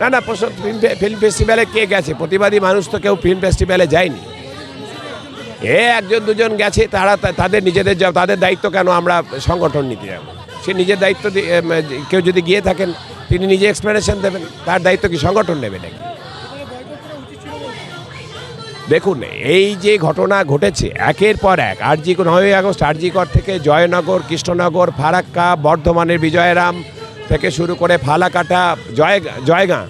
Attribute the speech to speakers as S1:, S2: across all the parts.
S1: না না ফিল্ম ফেস্টিভ্যালে কে গেছে? প্রতিবাদী মানুষ তো কেউ ফিল্ম ফেস্টিভ্যালে যায়নি। এ একজন, দুজন গেছে, তারা তাদের নিজেদের তাদের দায়িত্ব কেন আমরা সংগঠন নিতে যাব? সে নিজের দায়িত্ব কেউ যদি গিয়ে থাকেন, তিনি নিজে এক্সপ্লেনেশন দেবেন, তার দায়িত্ব কি সংগঠন নেবে নাকি? দেখুন, এই যে ঘটনা ঘটেছে, একের পর এক আরজি নয়ই আগস্ট, আরজিকর থেকে জয়নগর, কৃষ্ণনগর, ফারাক্কা, বর্ধমানের বিজয়রাম থেকে শুরু করে ফালাকাটা, জয়, জয়গাঁ,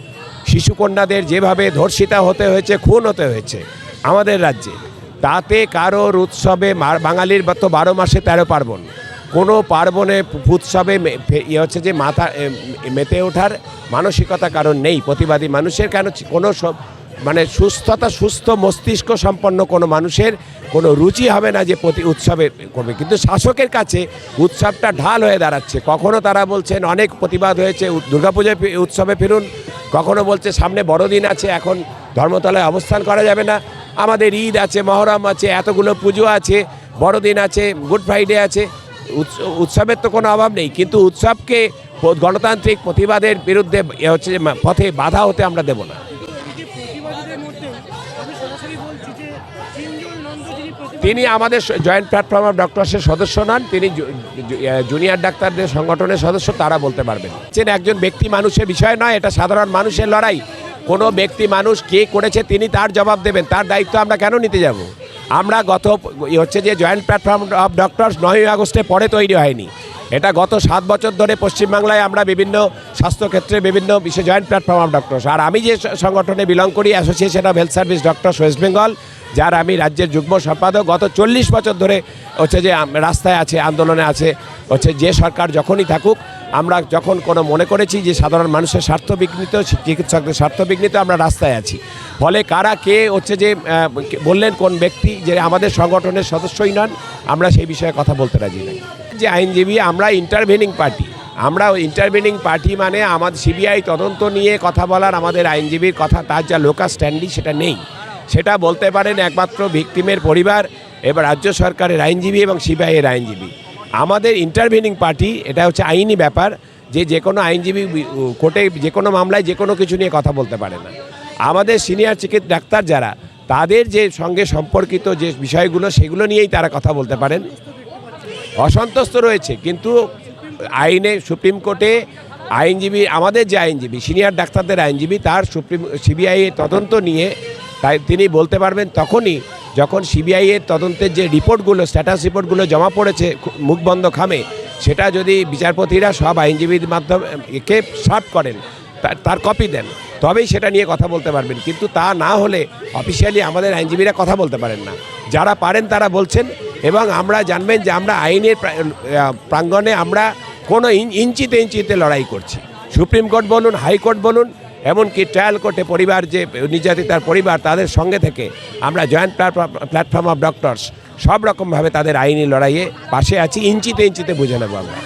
S1: শিশুকন্যাদের যেভাবে ধর্ষিতা হতে হয়েছে, খুন হতে হয়েছে আমাদের রাজ্যে, তাতে কারোর উৎসবে বাঙালির তো বারো মাসে তেরো পার্বণ। কোনো পার্বণে উৎসবে ইয়ে হচ্ছে যে মাথা মেতে ওঠার মানসিকতা কারণ নেই, প্রতিবাদী মানুষের কেন কোনো সব মানে সুস্থতা, সুস্থ মস্তিষ্ক সম্পন্ন কোনো মানুষের কোনো রুচি হবে না যে প্রতি উৎসবে করবে। কিন্তু শাসকের কাছে উৎসবটা ঢাল হয়ে দাঁড়াচ্ছে। কখনো তারা বলছেন অনেক প্রতিবাদ হয়েছে দুর্গাপূজায় উৎসবে ফিরুন। কখনো বলছে সামনে বড়দিন আছে, এখন ধর্মতলায় অবস্থান করা যাবে না। আমাদের ঈদ আছে, মহরম আছে, এতগুলো পুজো আছে, বড়দিন আছে, গুড ফ্রাইডে আছে। উৎস- উৎসবের তো কোনো অভাব নেই। কিন্তু উৎসবকে গণতান্ত্রিক প্রতিবাদের বিরুদ্ধে হচ্ছে পথে বাধা হতে আমরা দেব না। তিনি আমাদের জয়েন্ট প্ল্যাটফর্ম অফ ডক্টরসের সদস্য নন, তিনি জুনিয়র ডাক্তারদের সংগঠনের সদস্য, তারা বলতে পারবেন। একজন ব্যক্তি মানুষের বিষয় নয়, এটা সাধারণ মানুষের লড়াই। কোনো ব্যক্তি মানুষ কে করেছে, তিনি তার জবাব দেবেন, তার দায়িত্ব আমরা কেন নিতে যাব? আমরা গত হচ্ছে যে জয়েন্ট প্ল্যাটফর্ম অফ ডক্টরস নয়ই আগস্টে পরে তৈরি হয়নি। এটা গত সাত বছর ধরে পশ্চিমবাংলায় আমরা বিভিন্ন স্বাস্থ্যক্ষেত্রে বিভিন্ন বিষয়ে জয়েন্ট প্ল্যাটফর্ম অফ ডক্টরস আর আমি যে সংগঠনে বিলং করি association of health service doctors West Bengal যার আমি রাজ্যের যুগ্ম সম্পাদক, গত চল্লিশ বছর ধরে হচ্ছে যে রাস্তায় আছে, আন্দোলনে আছে, হচ্ছে যে সরকার যখনই থাকুক, আমরা যখন কোনো মনে করেছি যে সাধারণ মানুষের স্বার্থ বিঘ্নিত চিকিৎসকদের স্বার্থ বিঘ্নিত আমরা রাস্তায় আছি। ফলে কারা, কে হচ্ছে যে বললেন কোন ব্যক্তি যে আমাদের সংগঠনের সদস্যই নন, আমরা সেই বিষয়ে কথা বলতে রাজি নাই। যে আইনজীবী, আমরা ইন্টারভেনিং পার্টি আমরা ইন্টারভেনিং পার্টি মানে আমাদের সিবিআই তদন্ত নিয়ে কথা বলার আমাদের আইনজীবীর কথা, তার যা লোকাল স্ট্যান্ডিং সেটা নেই। সেটা বলতে পারেন একমাত্র ভিকটিমের পরিবার, এবার রাজ্য সরকারের আইনজীবী এবং সিবিআইয়ের আইনজীবী। আমাদের ইন্টারভেনিং পার্টি এটা হচ্ছে আইনি ব্যাপার, যে যে কোনো আইনজীবী কোর্টে যে কোনো মামলায় যে কোনো কিছু নিয়ে কথা বলতে পারে না। আমাদের সিনিয়র চিকিৎসক ডাক্তার যারা, তাদের যে সঙ্গে সম্পর্কিত যে বিষয়গুলো, সেগুলো নিয়েই তারা কথা বলতে পারেন। অসন্তুষ্ট রয়েছে, কিন্তু আইনে, সুপ্রিম কোর্টে আইনজীবী, আমাদের যে আইনজীবী, সিনিয়র ডাক্তারদের আইনজীবী, তার সুপ্রিম সিবিআই তদন্ত নিয়ে তাই তিনি বলতে পারবেন তখনই যখন সিবিআই এর তদন্তের যে রিপোর্টগুলো, স্ট্যাটাস রিপোর্টগুলো জমা পড়েছে মুখবন্ধ খামে, সেটা যদি বিচারপতিরা সব আইনজীবীর মাধ্যমে, একে সার্ভ করেন তার- কপি দেন। তবেই সেটা নিয়ে কথা বলতে পারবেন। কিন্তু তা না হলে অফিসিয়ালি আমাদের আইনজীবীরা কথা বলতে পারেন না। যারা পারেন তারা বলছেন এবং আমরা জানবেন যে আমরা আইনের প্রাঙ্গণে আমরা কোনো ইঞ্চিতে ইঞ্চিতে লড়াই করছি। সুপ্রিম কোর্ট বলুন হাইকোর্ট বলুন, এমনকি ট্রায়াল কোর্টে পরিবার যে নির্যাতিতার পরিবার তাদের সঙ্গে থেকে আমরা জয়েন্ট প্ল্যাটফর্ম অফ ডক্টরস সব রকমভাবে তাদের আইনি লড়াইয়ে পাশে আছি। ইঞ্চিতে ইঞ্চিতে বুঝে নেব আমরা।